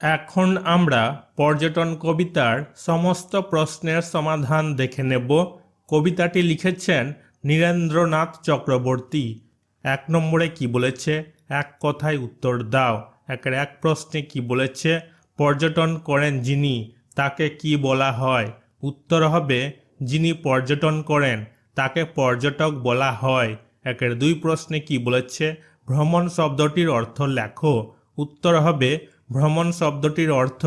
এখন আমরা পর্যটন কবিতার সমস্ত প্রশ্নের সমাধান দেখে নেব। কবিতাটি লিখেছেন নীরেন্দ্রনাথ চক্রবর্তী। এক নম্বরে কি বলেছে? এক কথায় উত্তর দাও। একের এক প্রশ্নে কি বলেছে? পর্যটন করেন যিনি, তাকে কি বলা হয়? উত্তর হবে, যিনি পর্যটন করেন, তাকে পর্যটক বলা হয়। একের দুই প্রশ্নে কি বলেছে? ভ্রমণ শব্দটির অর্থ লেখো। উত্তর হবে ভ্রমণ শব্দটির অর্থ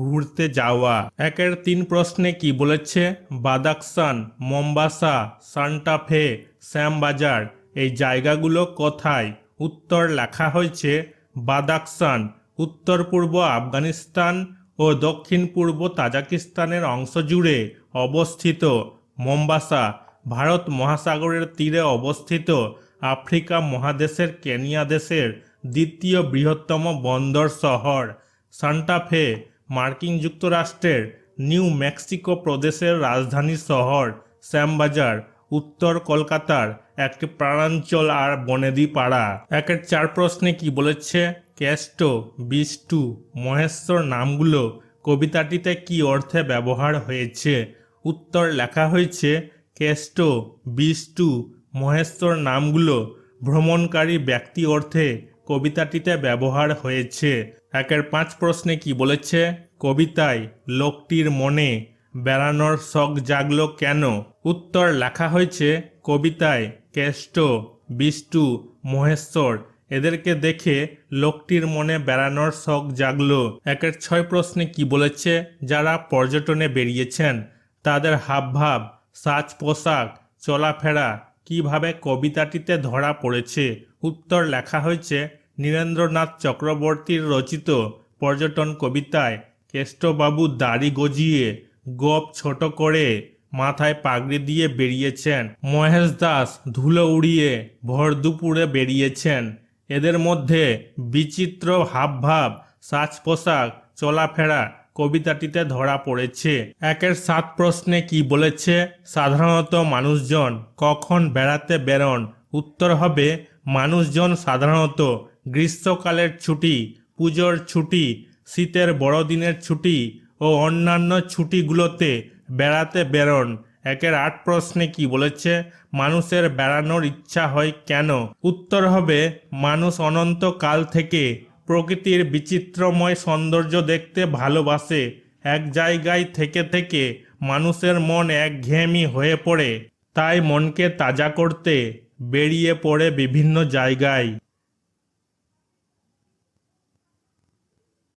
ঘুরতে যাওয়া। একের তিন প্রশ্নে কি বলেছে? বাদাকসান মোম্বাসা সান্টাফে শ্যামবাজার, এই জায়গাগুলো কোথায়? উত্তর লেখা হয়েছে বাদাকসান উত্তর পূর্ব আফগানিস্তান ও দক্ষিণ পূর্ব তাজাকিস্তানের অংশ জুড়ে অবস্থিত মোম্বাসা। ভারত মহাসাগরের তীরে অবস্থিত আফ্রিকা মহাদেশের কেনিয়া দেশের দ্বিতীয় বৃহত্তম বন্দর শহর সান্টাফে মার্কিন যুক্তরাষ্ট্রের নিউ মেক্সিকো প্রদেশের রাজধানী শহর শ্যামবাজার, উত্তর কলকাতার একটি প্রাণাঞ্চল আর বনেদি পাড়া একের চার প্রশ্নে কি বলেছে? কেষ্ট, বিষ্টু, মহেশ্বর নামগুলো কবিতাটিতে কি অর্থে ব্যবহার হয়েছে? উত্তর লেখা হয়েছে, কেষ্ট, বিষ্টু, মহেশ্বর নামগুলো ভ্রমণকারী ব্যক্তি অর্থে কবিতাটিতে ব্যবহার হয়েছে। একের পাঁচ প্রশ্নে কি বলেছে? কবিতায়, লোকটির মনে বেড়ানোর শখ জাগলো কেন? উত্তর লেখা হয়েছে, কবিতায়, কেষ্ট, বিষ্টু, মহেশ্বর, এদেরকে দেখে লোকটির মনে বেড়ানোর শখ জাগলো। একের ছয় প্রশ্নে কি বলেছে? যারা পর্যটনে বেরিয়েছেন, তাদের হাবভাব, সাজ পোশাক, চলাফেরা, কীভাবে কবিতাটিতে ধরা পড়েছে? উত্তর লেখা হয়েছে নীরেন্দ্রনাথ চক্রবর্তীর রচিত পর্যটন কবিতায় কেষ্টবাবু দাড়ি গজিয়ে গপ ছোট করে মাথায় পাগড়ি দিয়ে বেরিয়েছেন। মহেশ দাস ধুলো উড়িয়ে ভর দুপুরে বেরিয়েছেন। এদের মধ্যে বিচিত্র হাবভাব সাজ পোশাক চলাফেরা কবিতাটিতে ধরা পড়েছে। একের সাত প্রশ্নে কি বলেছে? সাধারণত মানুষজন কখন বেড়াতে বেরোন? উত্তর হবে, মানুষজন সাধারণত গ্রীষ্মকালের ছুটি, পুজোর ছুটি, শীতের বড়দিনের ছুটি ও অন্যান্য ছুটিগুলোতে বেড়াতে বেরোন। একের আট প্রশ্নে কি বলেছে, মানুষের বেড়ানোর ইচ্ছা হয় কেন? উত্তর হবে, মানুষ অনন্তকাল থেকে প্রকৃতির বিচিত্রময় সৌন্দর্য দেখতে ভালোবাসে। এক জায়গায় থেকে থেকে মানুষের মন একঘেয়েমি হয়ে পড়ে। তাই মনকে তাজা করতে বেরিয়ে পড়ে বিভিন্ন জায়গায়।